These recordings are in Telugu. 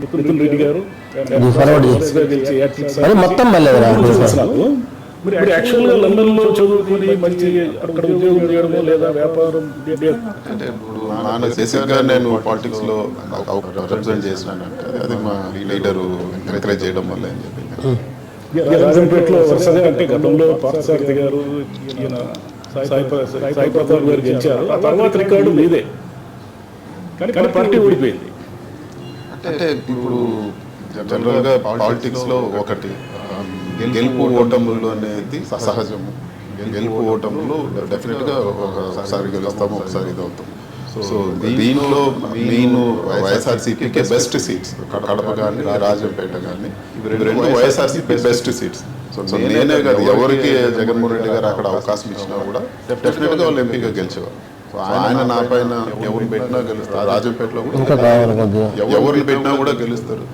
మిథున్ రెడ్డి గారు. మొత్తం. మీరు యాక్చువల్గా లండన్లో చదువుకొని మంచి అక్కడ ఉద్యోగం చేయడము లేదా వ్యాపారం అంటే ఇప్పుడు నాన్న బేసిక్గా నేను పాలిటిక్స్లో రిప్రజెంట్ చేసినానంటే అది మా లీడరు ఎంకరేజ్ చేయడం వల్ల అని చెప్పి. రాజంపేటలో వరుసగా అంటే గతంలో పార్థసారథి గారు ఈయన సాయి సాయి ప్రతాప్ గారు గెలిచారు. ఆ తర్వాత రికార్డు మీదే. కానీ కానీ పార్టీ ఓడిపోయింది. అంటే ఇప్పుడు జనరల్గా పాలిటిక్స్లో ఒకటి గెలుపు ఓటములు అనేది సహజము. గెలుపు ఓటములు డెఫినెట్గా ఒకసారి గెలుస్తాము ఒకసారి అవుతాం సో దీనిలో మెయిన్ వైఎస్ఆర్సీపీకి బెస్ట్ సీట్స్ కడప కానీ రాజంపేట కానీ ఇవి రెండు వైఎస్ఆర్సీపీ బెస్ట్ సీట్స్ సో నేనే కాదు ఎవరికి జగన్మోహన్ రెడ్డి గారు అక్కడ అవకాశం ఇచ్చినా కూడా డెఫినెట్గా వాళ్ళు ఎంపీగా గెలిచేవారు. ఆయన నా పైన ఎవరిని పెట్టినా గెలుస్తారు. రాజంపేటలో ఎవరిని పెట్టినా కూడా గెలుస్తారు.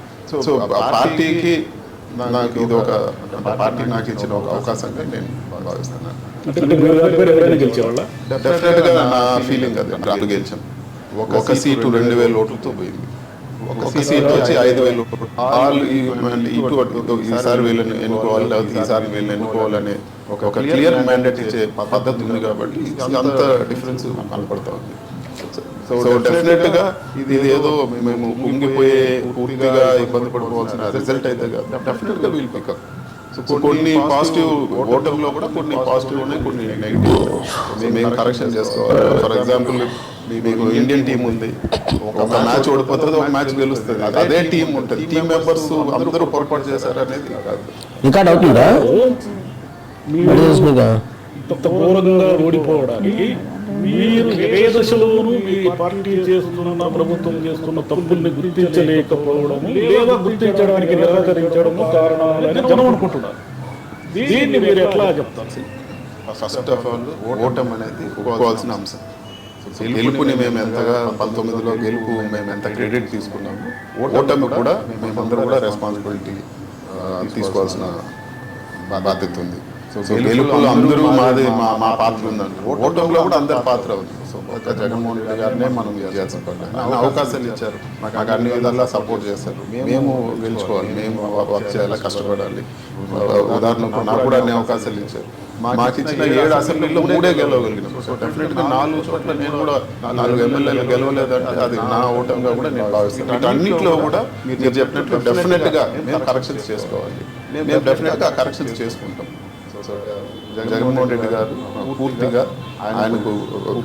సో ఆ పార్టీకి నాకు ఇది ఒక పార్టీ నాకు ఇచ్చిన ఒక అవకాశంగా నేను భావిస్తున్నాను. నా ఫీలింగ్ అది రాళ్ళు గెలిచాం. ఒక సీటు రెండు వేల ఓట్లతో పోయింది. ఒక సీట్ వచ్చి ఐదు వేలు. వాళ్ళు ఇటు అటు ఈసారి వీళ్ళని ఎన్నుకోవాలి లేకపోతే ఈసారి వీళ్ళని ఎన్నుకోవాలనే ఒక క్లియర్ మ్యాండేట్ ఇచ్చే పద్ధతి ఉంది కాబట్టి అంత డిఫరెన్స్ కనపడతా ఉంది. సో డెఫినెట్గా ఇది ఏదో మేము కుంగిపోయే పూర్తిగా ఇబ్బంది పడిపోవాల్సిన రిజల్ట్ అయితే డెఫినెట్గా వీల్ పికప్ సో కొన్ని పాజిటివ్ ఓటంలో కూడా కొన్ని పాజిటివ్ ఉన్నాయి కొన్ని నెగిటివ్ మేము కరెక్షన్ చేసుకోవాలి. ఫర్ ఎగ్జాంపుల్ మీకు ఇండియన్ టీం ఉంది. ఒక మ్యాచ్ ఓడిపోతుంది ఒక మ్యాచ్ గెలుస్తుంది. అదే టీం ఉంటుంది. టీం మెంబర్స్ అందరూ పొరపాటు చేశారు అనేది అది చూసినాక ఇంత ఘోరంగా ఓడిపోవడానికి మీరు ఏ దశలోనూ మీ పార్టీ చేస్తున్న ప్రభుత్వం చేస్తున్న తప్పుల్ని గుర్తించలేకపోవడము లేదా గుర్తించడానికి నిరాకరించడము కారణాలని జనం అనుకుంటున్నారు. దీన్ని మీరు ఎట్లా చెప్తారు? ఫస్ట్ ఆఫ్ ఆల్ ఓటం అనేది ఒప్పుకోవాల్సిన అంశం. గెలుపుని మేము ఎంతగా పంతొమ్మిదిలో గెలుపు మేము ఎంత క్రెడిట్ తీసుకున్నాము ఓటమి కూడా మేమందరం కూడా రెస్పాన్సిబిలిటీ తీసుకోవాల్సిన బాధ్యత ఉంది. సో గెలుపులో అందరూ మాది మా మా పాత్ర ఉందండి. ఓటమిలో కూడా అందరి పాత్ర ఉంది. సో ఒక జగన్మోహన్ రెడ్డి గారినే మనం చేయాల్సిన పని అవకాశాలు ఇచ్చారు. మాకు అన్ని విధాలా సపోర్ట్ చేస్తారు. మేము గెలుచుకోవాలి. మేము వర్క్ చేయాలి కష్టపడాలి. ఉదాహరణకు నాకు కూడా అన్ని అవకాశాలు ఇచ్చారు. మాకు ఇచ్చిన ఏడు అసెంబ్లీలో మూడే గెలవగలిగినాం. సో డెఫినెట్గా నాలుగు చోట్ల నేను కూడా నాలుగు ఎమ్మెల్యేలు గెలవలేదంటే అది నా ఓటంగా కూడా నేను భావిస్తాను అన్నింటిలో కూడా మీరు చెప్పినట్లు డెఫినెట్గా మేము కరెక్షన్స్ చేసుకోవాలి. మేము డెఫినెట్గా కరెక్షన్స్ చేసుకుంటాం. సో జగన్మోహన్ రెడ్డి గారు పూర్తిగా ఆయనకు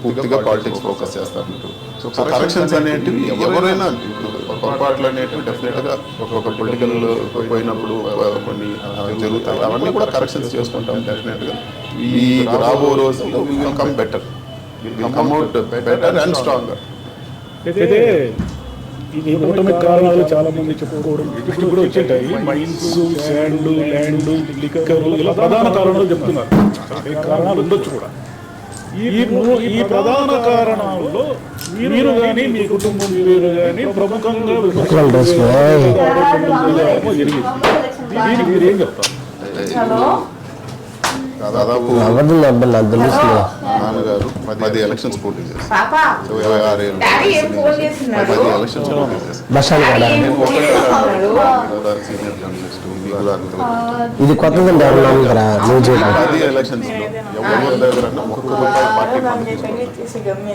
పూర్తిగా పాలిటిక్స్ ఫోకస్ చేస్తారు సో కరెక్షన్స్ అనేటివి ఎవరైనా పొరపాట్లు అనేటివి డెఫినెట్గా ఒక పొలిటికల్ పోయినప్పుడు కొన్ని జరుగుతాయి. అవన్నీ కూడా కరెక్షన్స్ చేసుకుంటాం డెఫినెట్గా. ఈ రాబో will come better will come out better and stronger అయితే ఈ ఓటమి కారణాలు చాలా మంది చెప్పుకోవడం దృష్టి కూడా వచ్చేటాయి. మైన్స్ శాండ్ ల్యాండ్ లిక్కర్ ఇలా ప్రధాన కారణాలు చెప్తున్నారు. కారణాలు ఉండొచ్చు కూడా. ఈ ఈ ప్రధాన కారణాల్లో మీరు కానీ మీ కుటుంబం పేరు కానీ ప్రముఖంగా జరిగింది. దీనికి మీరు ఏం చెప్తారు దాదాపు నాన్నగారు పది ఎలక్షన్స్ పోటీ సో ఇరవై ఆరు ఏళ్ళు పది ఎలక్షన్స్ పోటీ కూడా సీనియర్ జర్నలిస్ట్ ఇది కొత్తది ఎవరు కదా నువ్వు చేయడం పది ఎలక్షన్స్లో ఎవరి దగ్గర ఒక్క రూపాయి పార్టీ.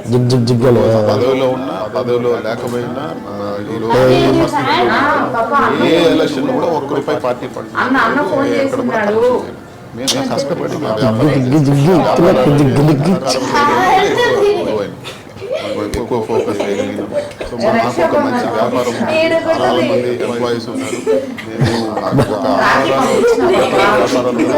జిగ్ జిగ్ జిగ్ పదవిలో ఉన్నా పదవిలో లేకపోయినా ఆ, ఈ రోజు ఏ ఎలక్షన్ కూడా ఒక్క రూపాయి పార్టీ ఫండ్ అన్న, అన్న ఫోన్ ఎక్కడ కూడా చేస్తున్నాడు. ఖర్చు చేయలేదు. మేము కష్టపడి మా వ్యాపారం జిగ్ జిగ్ జిగ్ వ్యాపారాలు జిగ్ జిగ్ జిగ్ ఎక్కువ ఎక్కువ ఫోకస్ చేయగలిగినాం సో మా నాకు ఒక మంచి వ్యాపారం ఉంది. చాలా మంది ఎంప్లాయీస్ ఉన్నారు నేను ఒక ఆహారాలు వ్యాపారాలు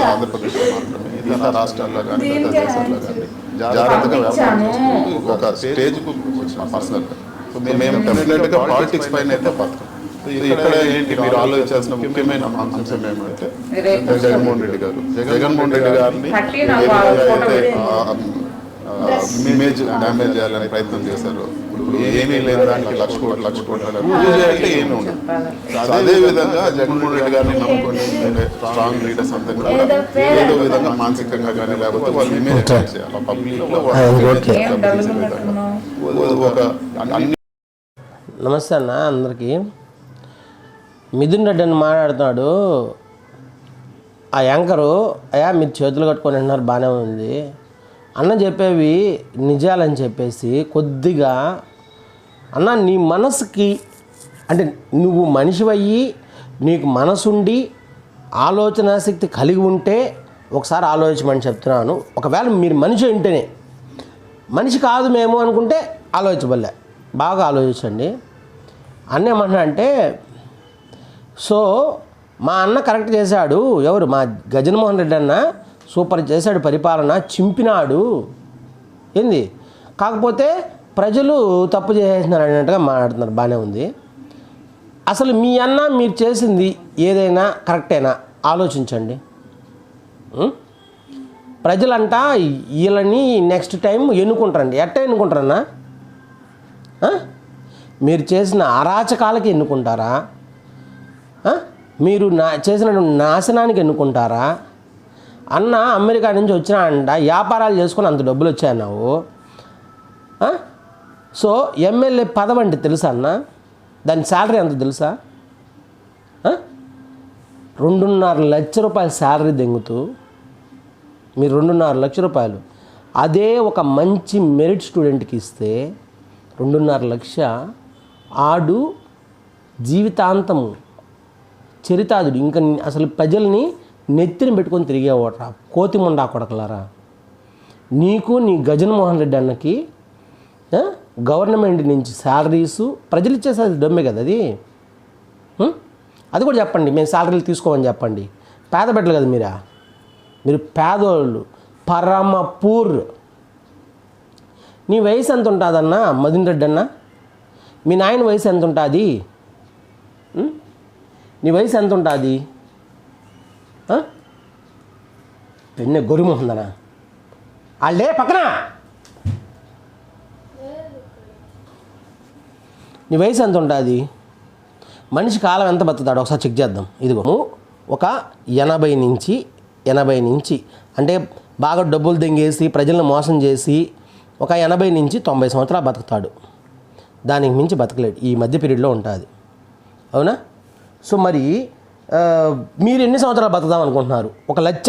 ఆంధ్రప్రదేశ్ మాత్రమే ఇతర రాష్ట్రాల్లో కానీ ఇతర దేశాల్లో కానీ జాగ్రత్తగా వ్యాపారం చేసుకుంటూ ఒక స్టేజ్కు వచ్చిన పర్సనల్గా సో మేము డెఫినెట్గా పాలిటిక్స్ పైన అయితే బతకం సో ఇక్కడ ఏంటి మీరు ఆలోచించాల్సిన ముఖ్యమైన అంశం ఏమంటే జగన్మోహన్ రెడ్డి గారు. జగన్మోహన్ రెడ్డి గారిని. ఇమేజ్ డ్యామేజ్ చేయాలని ప్రయత్నం చేశారు. ఇప్పుడు ఏమీ లేదు. దానికి లక్ష కోట్లు లక్ష కోట్లు అంటే ఏమీ ఉండదు. అదే విధంగా జగన్మోహన్ రెడ్డి గారిని నమ్ముకొని స్ట్రాంగ్ లీడర్స్ కూడా ఏదో విధంగా మానసికంగా కానీ లేకపోతే వాళ్ళు ఇమేజ్ చేయాలి. పబ్లిక్లో? ఒక అన్ని నమస్తే అన్న అందరికీ. మిథున్ రెడ్డి అని మాట్లాడుతున్నాడు. ఆ యాంకరు అయ్యా మీరు చేతులు కట్టుకొని అంటున్నారు బాగానే ఉంది. అన్న చెప్పేవి నిజాలని చెప్పేసి కొద్దిగా అన్న నీ మనసుకి అంటే నువ్వు మనిషివయ్యి నీకు మనసుండి ఆలోచన శక్తి కలిగి ఉంటే ఒకసారి ఆలోచించమని చెప్తున్నాను. ఒకవేళ మీరు మనిషి ఉంటేనే మనిషి కాదు మేము అనుకుంటే ఆలోచించబల్లే బాగా ఆలోచించండి. అన్న ఏమన్నా అంటే సో మా అన్న కరెక్ట్ చేశాడు. ఎవరు? మా గజన్మోహన్ రెడ్డి అన్న సూపర్ చేశాడు పరిపాలన చింపినాడు. ఏంది? కాకపోతే ప్రజలు తప్పు చేసేసినారు అన్నట్టుగా మాట్లాడుతున్నారు. బాగానే ఉంది. అసలు మీ అన్న మీరు చేసింది ఏదైనా కరెక్టేనా? ఆలోచించండి. ప్రజలంట వీళ్ళని నెక్స్ట్ టైం ఎన్నుకుంటారండి. ఎట్ట ఎన్నుకుంటారన్నా? మీరు చేసిన అరాచకాలకి ఎన్నుకుంటారా? మీరు నా చేసిన నాశనానికి ఎన్నుకుంటారా? అన్న అమెరికా నుంచి వచ్చినా అంట వ్యాపారాలు చేసుకుని అంత డబ్బులు వచ్చాయన్నావు సో ఎమ్మెల్యే పదవి అంటే తెలుసా అన్న? దాని శాలరీ ఎంత తెలుసా? రెండున్నర లక్ష రూపాయల శాలరీ దెంగుతూ మీరు రెండున్నర లక్ష రూపాయలు అదే ఒక మంచి మెరిట్ స్టూడెంట్కి ఇస్తే రెండున్నర లక్ష ఆడు జీవితాంతము. చరితాదుడు. ఇంకా అసలు ప్రజల్ని నెత్తిని పెట్టుకొని తిరిగేవాడరా. కోతిమండా కొడకలారా. నీకు నీ గజన్మోహన్ రెడ్డి అన్నకి గవర్నమెంట్ నుంచి శాలరీసు ప్రజలు ఇచ్చేసేది డమ్మే కదా అది? అది కూడా చెప్పండి. మేము శాలరీలు తీసుకోమని చెప్పండి. పేద బిడ్డలు కదా మీరా? మీరు పేదోళ్ళు. పరమ పూర్ నీ వయసు ఎంత ఉంటుందన్నా మదిన్ రెడ్డి అన్న మీ నాయన వయసు ఎంత ఉంటుంది నీ వయసు ఎంత ఉంటుంది పెన్నె గొరిమోహందనా? వాళ్ళే పక్కన. నీ వయసు ఎంత ఉంటుంది మనిషి కాలం ఎంత బతుకుతాడు? ఒకసారి చెక్ చేద్దాం. ఇదిగో. ఒక ఎనభై నుంచి ఎనభై నుంచి అంటే బాగా డబ్బులు దెంగేసి ప్రజలను మోసం చేసి ఒక ఎనభై నుంచి తొంభై సంవత్సరాలు బతుకుతాడు. దానికి మించి బతకలేడు. ఈ మధ్య పీరియడ్లో ఉంటుంది. అవునా? సో మరి మీరు ఎన్ని సంవత్సరాలు బతుకుదాం అనుకుంటున్నారు? ఒక లచ్చ?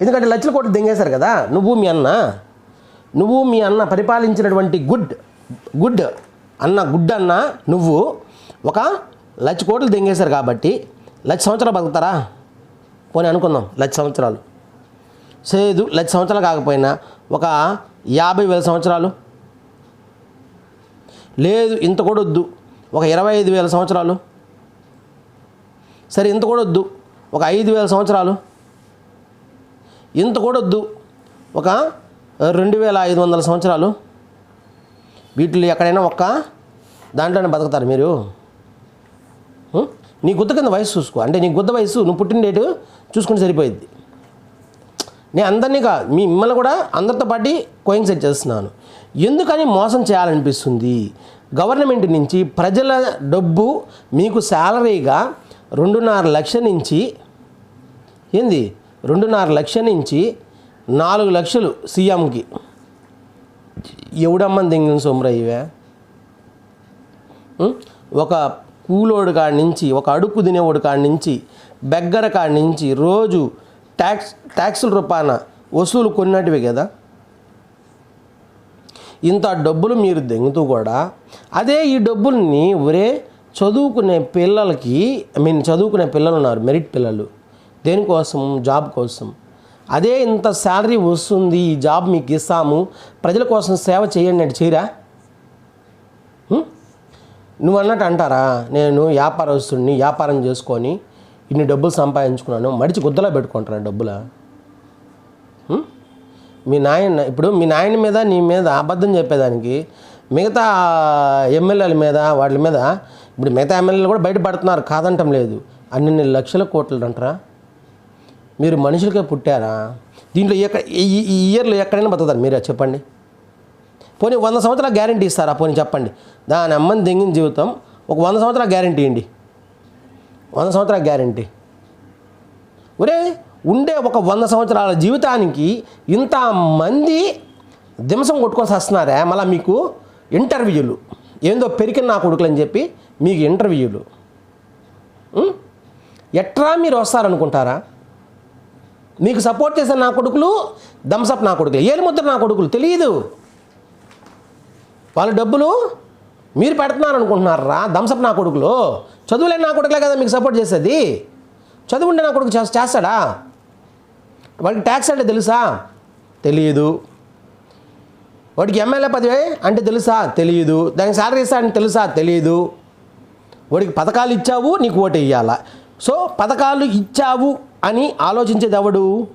ఎందుకంటే లచ్చల కోట్లు దింగేశారు కదా నువ్వు మీ అన్న. నువ్వు మీ అన్న పరిపాలించినటువంటి గుడ్ గుడ్ అన్న గుడ్ అన్న నువ్వు ఒక లక్ష కోట్లు దింగేశారు కాబట్టి లక్ష సంవత్సరాలు బతుకుతారా? పోనీ అనుకుందాం లక్ష సంవత్సరాలు. లేదు లక్ష సంవత్సరాలు కాకపోయినా ఒక యాభై వేల సంవత్సరాలు. లేదు ఇంత కూడా వద్దు. ఒక ఇరవై ఐదు వేల సంవత్సరాలు. సరే ఇంత కూడా వద్దు. ఒక ఐదు వేల సంవత్సరాలు. ఇంత కూడా వద్దు. ఒక రెండు వేల ఐదు వందల సంవత్సరాలు. వీటిలో ఎక్కడైనా ఒక్క దాంట్లోనే బతుకుతారు మీరు. నీ గుద్ద కింద వయసు చూసుకో. అంటే నీ గుద్ద వయసు నువ్వు పుట్టిన డేటు చూసుకుంటే సరిపోయింది నేను అందరినీ కా మీ మిమ్మల్ని కూడా అందరితో పాటు కోయిన్సైడ్ చేస్తున్నాను. ఎందుకని మోసం చేయాలనిపిస్తుంది? గవర్నమెంట్ నుంచి ప్రజల డబ్బు మీకు శాలరీగా రెండున్నర లక్ష నుంచి ఏంది? రెండున్నర లక్ష నుంచి నాలుగు లక్షలు సీఎంకి. ఎవడమ్మని దింగిన సోమరయ్యవే ఇవే? ఒక కూలోడు కాడి నుంచి ఒక అడుక్కు తినేవాడు కాడి నుంచి బెగ్గర కాడి నుంచి రోజు ట్యాక్స్ ట్యాక్సుల రూపాన వసూలు కొన్నటివి కదా. ఇంత డబ్బులు మీరు దెంగుతూ కూడా అదే ఈ డబ్బుల్ని ఒరే చదువుకునే పిల్లలకి ఐ మీన్ చదువుకునే పిల్లలు ఉన్నారు మెరిట్ పిల్లలు. దేనికోసం జాబ్ కోసం. అదే ఇంత శాలరీ వస్తుంది ఈ జాబ్ మీకు ఇస్తాము ప్రజల కోసం సేవ చేయండి అంటే చేయరా? నువ్వు అన్నట్టు అంటారా? నేను వ్యాపారస్తుడిని వ్యాపారం చేసుకొని ఇన్ని డబ్బులు సంపాదించుకున్నాను మడిచి గుద్దలో పెట్టుకుంటారా డబ్బులా. మీ నాయన ఇప్పుడు మీ నాయన మీద నీ మీద అబద్ధం చెప్పేదానికి మిగతా ఎమ్మెల్యేల మీద వాటి మీద ఇప్పుడు మిగతా ఎమ్మెల్యేలు కూడా బయటపడుతున్నారు కాదంటం లేదు. అన్ని లక్షల కోట్లు అంటారా? మీరు మనుషులకే పుట్టారా? దీంట్లో ఎక్కడ ఈ ఇయర్లో ఎక్కడైనా బతుకుతారు మీరే చెప్పండి. పోనీ వంద సంవత్సరాల గ్యారంటీ ఇస్తారా? పోనీ చెప్పండి. దాని అమ్మని దెంగిన జీవితం ఒక వంద సంవత్సరాల గ్యారంటీ అండి. వంద సంవత్సరాల గ్యారంటీ. ఒరే ఉండే ఒక వంద సంవత్సరాల జీవితానికి ఇంతమంది దింసం కొట్టుకొని వస్తున్నారా? మళ్ళీ మీకు ఇంటర్వ్యూలు. ఏందో పెరికిన నా కొడుకులు అని చెప్పి మీకు ఇంటర్వ్యూలు. ఎట్రా మీరు వస్తారనుకుంటారా? మీకు సపోర్ట్ చేసే నా కొడుకులు థమ్సప్ నా కొడుకులు. ఏలు ముద్ర నా కొడుకులు తెలియదు వాళ్ళ డబ్బులు మీరు పెడుతున్నారు అనుకుంటున్నారా థమ్సప్ నా కొడుకులు. చదువులేని నా కొడుకులే కదా మీకు సపోర్ట్ చేసేది. చదువుండే నా కొడుకు చేస్తాడా? వాడికి ట్యాక్స్ అంటే తెలుసా? తెలియదు వాడికి ఎమ్మెల్యే పదవి అంటే తెలుసా? తెలియదు దానికి శాలరీ ఇస్తా అంటే తెలుసా? తెలియదు వాడికి పథకాలు ఇచ్చావు నీకు ఓటు వేయాలా? సో పథకాలు ఇచ్చావు అని ఆలోచించేది ఎవడు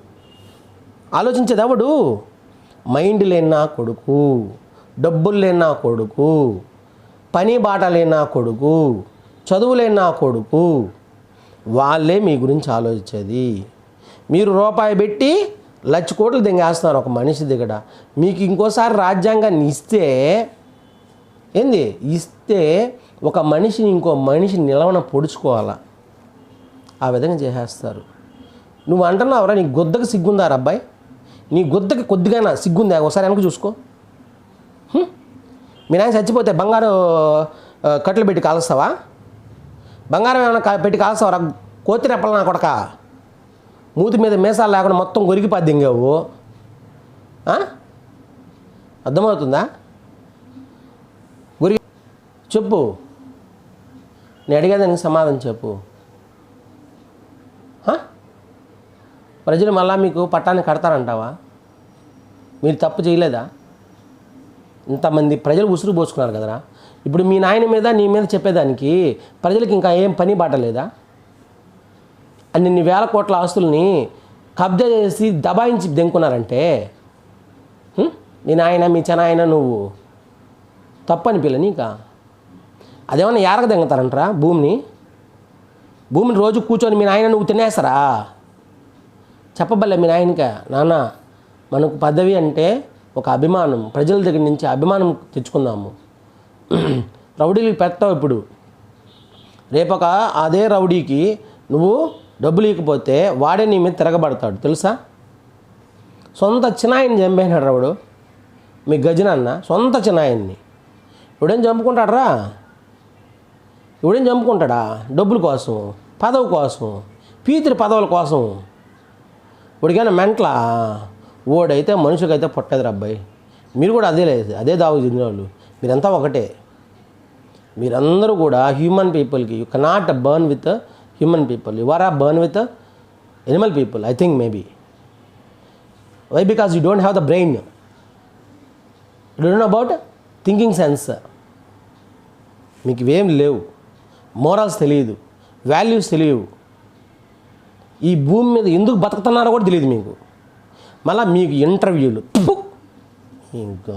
ఆలోచించేది ఎవడు మైండ్ లేనా కొడుకు డబ్బులు లేనా కొడుకు పని బాట లేనా కొడుకు చదువు లేనా కొడుకు. వాళ్ళే మీ గురించి ఆలోచించేది. మీరు రూపాయి పెట్టి లక్ష కోట్లు దింగేస్తున్నారు ఒక మనిషి దిగడ మీకు ఇంకోసారి రాజ్యాంగాన్ని ఇస్తే ఏంది? ఇస్తే ఒక మనిషిని ఇంకో మనిషి నిలవన పొడుచుకోవాలా? ఆ విధంగా చేసేస్తారు. నువ్వు అంటున్నావురా నీ గుద్దకి సిగ్గుందారా అబ్బాయి? నీ గుద్దకి కొద్దిగా సిగ్గుందా? ఒకసారి వెనక చూసుకో. మీ నాయన చచ్చిపోతే బంగారు ఆ, కట్టెలు పెట్టి కాలుస్తావా? బంగారం ఏమైనా పెట్టి కాలుస్తావరా? కోతి రెప్పలు నా కొడక? మూతి మీద మీసాలు లేకుండా మొత్తం గొరిగిపోద్ది ఇంకావు అర్థమవుతుందా? గురి చెప్పు. నేను అడిగేదానికి సమాధానం చెప్పు. ప్రజలు మళ్ళా మీకు పట్టాన్ని కడతారంటావా? మీరు తప్పు చేయలేదా? ఇంతమంది ప్రజలు ఉసురు పోసుకున్నారు కదరా. ఇప్పుడు మీ నాయన మీద నీ మీద చెప్పేదానికి ప్రజలకు ఇంకా ఏం పని బాటలేదా అన్ని వేల కోట్ల ఆస్తుల్ని కబ్జా చేసి దబాయించి దెంకున్నారంటే మీ నాయన మీ చెనాయన నువ్వు తప్పు అనిపిల్ల నీకా? అదేమన్నా ఏరక దెంగతారంటరా భూమిని? భూమిని రోజు కూర్చొని మీ నాయన నువ్వు తినేస్తారా? చెప్పబల్లే మీ నాయనక నాన్న మనకు పదవి అంటే ఒక అభిమానం ప్రజల దగ్గర నుంచి అభిమానం తెచ్చుకుందాము. రౌడీలు పెడతావు ఇప్పుడు. రేపొక అదే రౌడీకి నువ్వు డబ్బులు ఇవ్వకపోతే వాడే నీ మీద తిరగబడతాడు తెలుసా? సొంత చిన్నాయిని చంపేనాడు రావుడు మీ గజనన్న సొంత చిన్నాయన్ని ఇప్పుడేం చంపుకుంటాడరా? ఇప్పుడేం చంపుకుంటాడా? డబ్బుల కోసం పదవి కోసం పీతురి పదవుల కోసం. ఇప్పటికైనా మెంటలా? ఓడైతే మనుషులకైతే పుట్టదు అబ్బాయి. మీరు కూడా అదే లేదు అదే దావు చెందిన వాళ్ళు మీరంతా ఒకటే. మీరందరూ కూడా హ్యూమన్ పీపుల్కి you cannot born with human people you are a born with animal people I think maybe why because you don't have the brain you don't about thinking sense మీకు ఇవేం లేవు. మోరల్స్ తెలియదు వాల్యూస్ తెలియవు. ఈ భూమి మీద ఎందుకు బతుకుతున్నారో కూడా తెలియదు మీకు. మళ్ళీ మీకు ఇంటర్వ్యూలు ఇంకా